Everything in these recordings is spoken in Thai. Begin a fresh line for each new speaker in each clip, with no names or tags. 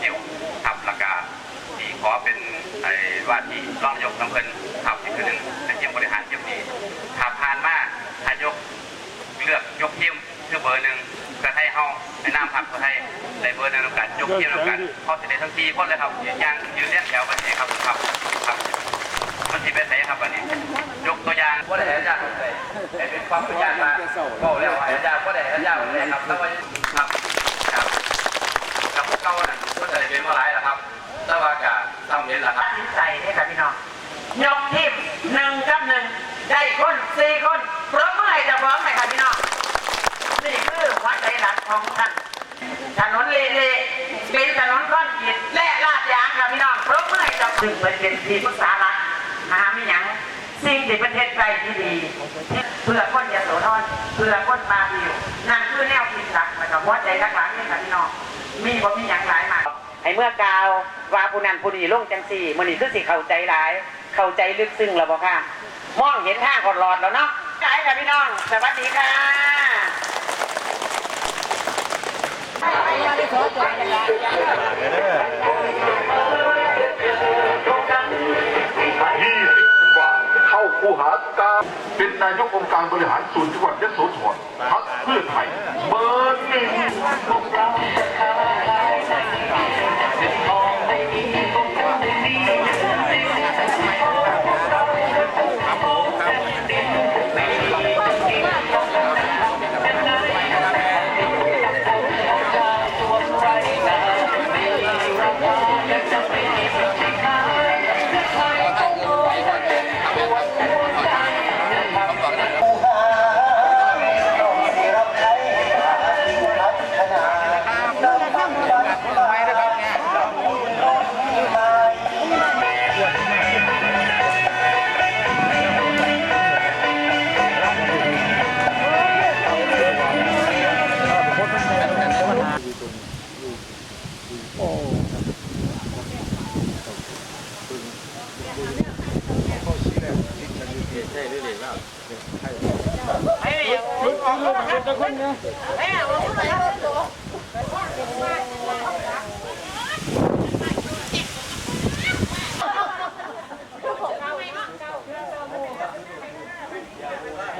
ไอ้ว่าที่รองนายกน้ำเพิ่นครับอีกคือหนึ่งในเกมบริหารเกมนี้ถ้าผ่านมาถ้ายกเลือกยกทีมคือเบอร์หนึ่งก็ให้เฮาในนามพรรคเพื่อให้ได้เบอร์หนึ่งนำกันยกทีมนำกันพอเสร็จทั้งทีคนเลยครับยังยืนเรียงแถวกันนี้ครับครับครับมันสิเป็นไสครับวันนี้ ยกตัวอย่างว่าได้อาจารย์เลยแต่เป็นความตัวอย่างมาบอกแล้วว่าอาจารย์ว่าได้อาจารย์เลยครับแล้วว่าครับครับาน่ะก็จะได้เป็นว่าไรล่ะครับแต่ว่าก็ต้องเห็นล่ะครับ
ตัดสินใจให้กับพี่น้องยกทีมหนึ่งกับหนึ่งได้คนสี่คนพร้อมเมื่อไหร่จะพร้อมไหมครับพี่น้องนี่คือหัวใจหลักของท่านถนนเลเลเป็นถนนก้อนอิฐและลาดยางครับพี่น้องพร้อมเมื่อไหร่จะถึงเป็นเป็นที่ปรึกษาลักหาไม่ยังสิ่งที่ประเทศไทยที่ดี เพื่อคนยโสธรเพื่อคนมาวิวนั่นคือแนวคิดหลักนะครับหัวใจหลักๆนี่ครับพี่น้อง มีบ่มีอย่างหลายมากไอ้เมื่อกาวว่าผู้นั้นผู้นี้ลงจังสี่มันนี่คือสิเข้าใจหลาย เข้าใจลึกซึ้งแล้วบ่ค่ะมองเห็นทางกอดหลอดแล้วเนาะใช่ค่ะพี่น้อง สวัสดีค่ะ
ยี่สิบธันวาเข้าคูหาการเป็นนายกองค์การบริหารส่วน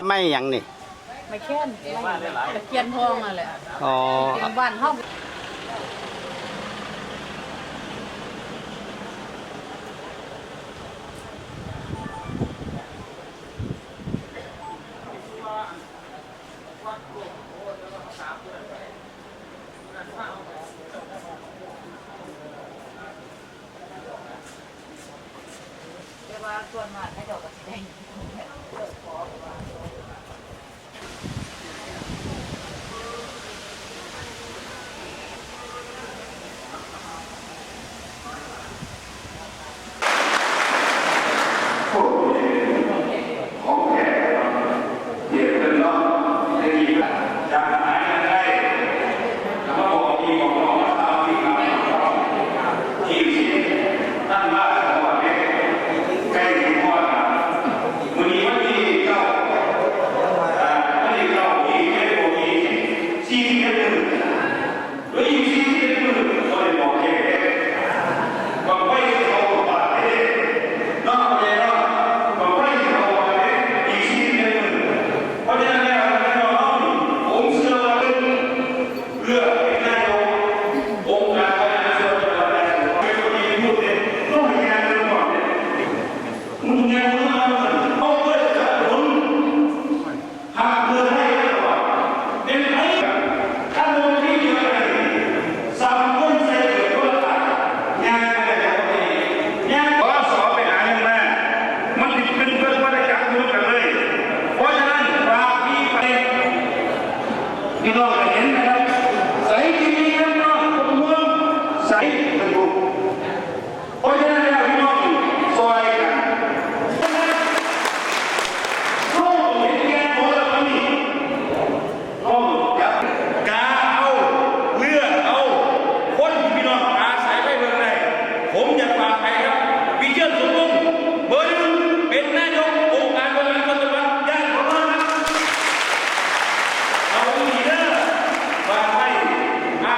ไม่
หยังนี่
ไม่แค้นตะเกียนทองนั่นแหละ
อ๋อ
เป็นบ้านห้อง ว่าส่วนมากให้ดอกกระแดง
เพรา